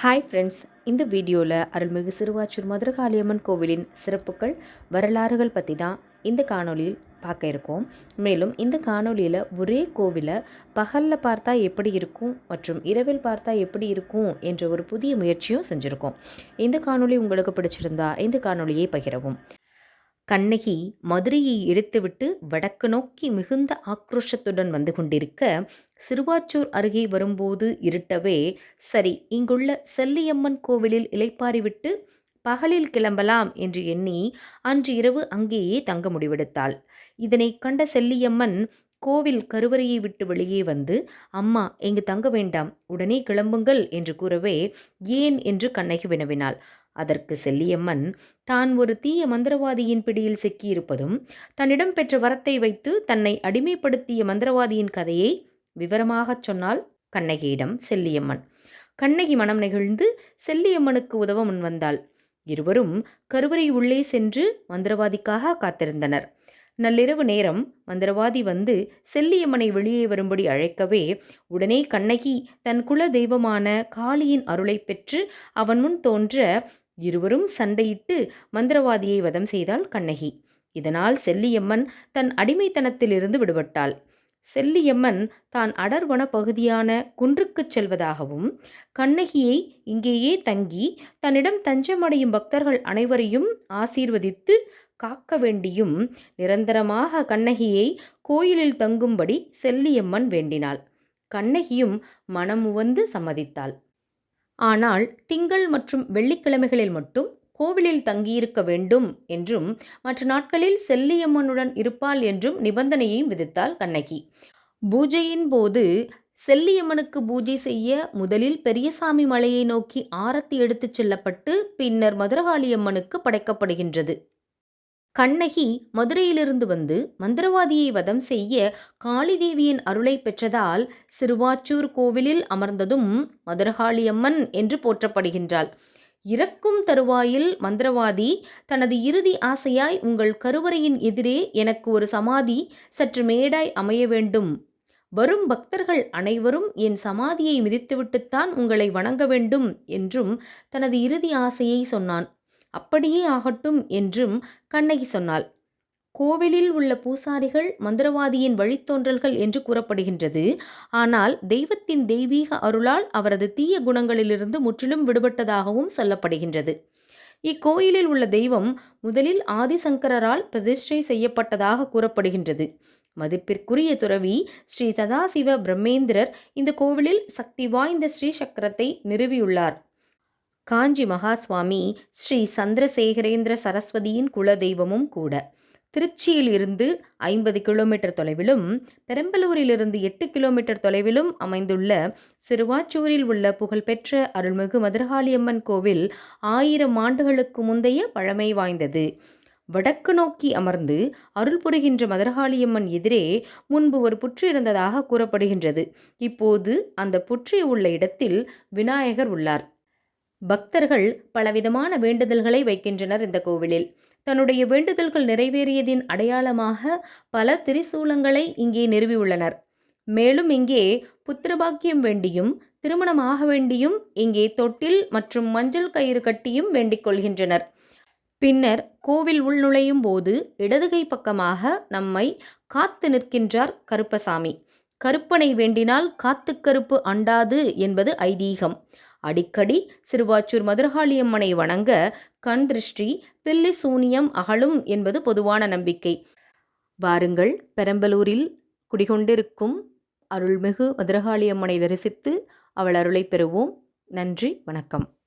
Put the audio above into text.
Hi friends இந்த வீடியோவில் அருள்மிகு சிறுவாச்சூர் மதுரகாளியம்மன் கோவிலின் சிறப்புகள் வரலாறுகள் பற்றி தான் இந்த காணொளியில் பார்க்க இருக்கோம். மேலும் இந்த காணொளியில் ஒரே கோவிலை பகலில் பார்த்தா எப்படி இருக்கும் மற்றும் இரவில் பார்த்தா எப்படி இருக்கும் என்ற ஒரு புதிய முயற்சியும் செஞ்சுருக்கோம். இந்த காணொலி உங்களுக்கு பிடிச்சிருந்தா இந்த காணொலியை பகிரவும். கண்ணகி மதுரையை இழுத்துவிட்டு வடக்கு நோக்கி மிகுந்த ஆக்ரோஷத்துடன் வந்து கொண்டிருக்க சிறுவாச்சூர் அருகே வரும்போது இருட்டவே சரி இங்குள்ள செல்லியம்மன் கோவிலில் இலைப்பாரிவிட்டு பகலில் கிளம்பலாம் என்று எண்ணி அன்று இரவு அங்கேயே தங்க முடிவெடுத்தாள். இதனை கண்ட செல்லியம்மன் கோவில் கருவறையை விட்டு வெளியே வந்து அம்மா இங்கு தங்க வேண்டாம் உடனே கிளம்புங்கள் என்று கூறவே ஏன்? என்று கண்ணகி வினவினாள். அதற்கு செல்லியம்மன் தான் ஒரு தீய மந்திரவாதியின் பிடியில் சிக்கியிருப்பதும் தன்னிடம் பெற்ற வரத்தை வைத்து தன்னை அடிமைப்படுத்திய மந்திரவாதியின் கதையை விவரமாகச் சொன்னாள் கண்ணகியிடம் செல்லியம்மன். கண்ணகி மனம் நெகிழ்ந்து செல்லியம்மனுக்கு உதவ முன்வந்தாள் இருவரும் கருவறை உள்ளே சென்று மந்திரவாதிக்காக காத்திருந்தனர். நள்ளிரவு நேரம் மந்திரவாதி வந்து செல்லியம்மனை வெளியே வரும்படி அழைக்கவே உடனே கண்ணகி தன் குல தெய்வமான காளியின் அருளை பெற்று அவன் முன் தோன்ற இருவரும் சண்டையிட்டு மந்திரவாதியை வதம் செய்தாள் கண்ணகி. இதனால் செல்லியம்மன் தன் அடிமைத்தனத்திலிருந்து விடுபட்டாள். செல்லியம்மன் தான் அடர்வன பகுதியான குன்றுக்குச் செல்வதாகவும் கண்ணகியை இங்கேயே தங்கி தன்னிடம் தஞ்சமடையும் பக்தர்கள் அனைவரையும் ஆசீர்வதித்து காக்க வேண்டியும் நிரந்தரமாக கண்ணகியை கோயிலில் தங்கும்படி செல்லியம்மன் வேண்டினாள். கண்ணகியும் மனமுவந்து சம்மதித்தாள். ஆனால் திங்கள் மற்றும் வெள்ளிக்கிழமைகளில் மட்டும் கோவிலில் தங்கியிருக்க வேண்டும் என்றும் மற்ற நாட்களில் செல்லியம்மனுடன் இருப்பாள் என்றும் நிபந்தனையையும் விதித்தாள் கண்ணகி. பூஜையின் போது செல்லியம்மனுக்கு பூஜை செய்ய முதலில் பெரியசாமி மலையை நோக்கி ஆரத்தி எடுத்துச் செல்லப்பட்டு பின்னர் மதுரகாளியம்மனுக்கு படைக்கப்படுகின்றது. கண்ணகி மதுரையிலிருந்து வந்து மந்திரவாதியை வதம் செய்ய காளிதேவியின் அருளை பெற்றதால் சிறுவாச்சூர் கோவிலில் அமர்ந்ததும் மதுரகாளியம்மன் என்று போற்றப்படுகின்றாள். இறக்கும் தருவாயில் மந்திரவாதி தனது இறுதி ஆசையாய் உங்கள் கருவறையின் எதிரே எனக்கு ஒரு சமாதி சற்று மேடாய் அமைய வேண்டும். வரும் பக்தர்கள் அனைவரும் என் சமாதியை மிதித்துவிட்டுத்தான் உங்களை வணங்க வேண்டும் என்றும் தனது இறுதி ஆசையை சொன்னான். அப்படியே ஆகட்டும் என்றும் கண்ணகி சொன்னாள். கோவிலில் உள்ள பூசாரிகள் மந்திரவாதியின் வழித்தோன்றல்கள் என்று கூறப்படுகின்றது. ஆனால் தெய்வத்தின் தெய்வீக அருளால் அவரது தீய குணங்களிலிருந்து முற்றிலும் விடுபட்டதாகவும் சொல்லப்படுகின்றது. இக்கோயிலில் உள்ள தெய்வம் முதலில் ஆதிசங்கரால் பிரதிஷ்டை செய்யப்பட்டதாக கூறப்படுகின்றது. மதிப்பிற்குரிய துறவி ஸ்ரீ சதாசிவ பிரம்மேந்திரர் இந்த கோவிலில் சக்தி வாய்ந்த ஸ்ரீ சக்கரத்தை நிறுவியுள்ளார். காஞ்சி மகாஸ்வாமி ஸ்ரீ சந்திரசேகரேந்திர சரஸ்வதியின் குலதெய்வமும் கூட. திருச்சியில் இருந்து ஐம்பது கிலோமீட்டர் தொலைவிலும் பெரம்பலூரிலிருந்து எட்டு கிலோமீட்டர் தொலைவிலும் அமைந்துள்ள சிறுவாச்சூரில் உள்ள புகழ்பெற்ற அருள்மிகு மதுரகாளியம்மன் கோவில் ஆயிரம் ஆண்டுகளுக்கு முந்தைய பழமை வாய்ந்தது. வடக்கு நோக்கி அமர்ந்து அருள் புரிகின்ற மதுரகாளியம்மன் எதிரே முன்பு ஒரு புற்று இருந்ததாக கூறப்படுகின்றது. இப்போது அந்த புற்று உள்ள இடத்தில் விநாயகர் உள்ளார். பக்தர்கள் பலவிதமான வேண்டுதல்களை வைக்கின்றனர் இந்த கோவிலில். தன்னுடைய வேண்டுதல்கள் நிறைவேறியதின் அடையாளமாக பல திரிசூலங்களை இங்கே நிறுவியுள்ளனர். மேலும் இங்கே புத்திரபாக்கியம் வேண்டியும் திருமணமாக வேண்டியும் இங்கே தொட்டில் மற்றும் மஞ்சள் கயிறு கட்டியும் வேண்டிக் கொள்கின்றனர். பின்னர் கோவில் உள்நுழையும் போது இடதுகை பக்கமாக நம்மை காத்து நிற்கின்றார் கருப்பசாமி. கருப்பனை வேண்டினால் காத்து கருப்பு அண்டாது என்பது ஐதீகம். அடிக்கடி சிறுவாச்சூர் மதுரகாளியம்மனை வணங்க கண் திருஷ்டி பில்லி சூனியம் அகலும் என்பது பொதுவான நம்பிக்கை. வாருங்கள் பெரம்பலூரில் குடிகொண்டிருக்கும் அருள்மிகு மதுரகாளியம்மனை தரிசித்து அவள் அருளை பெறுவோம். நன்றி வணக்கம்.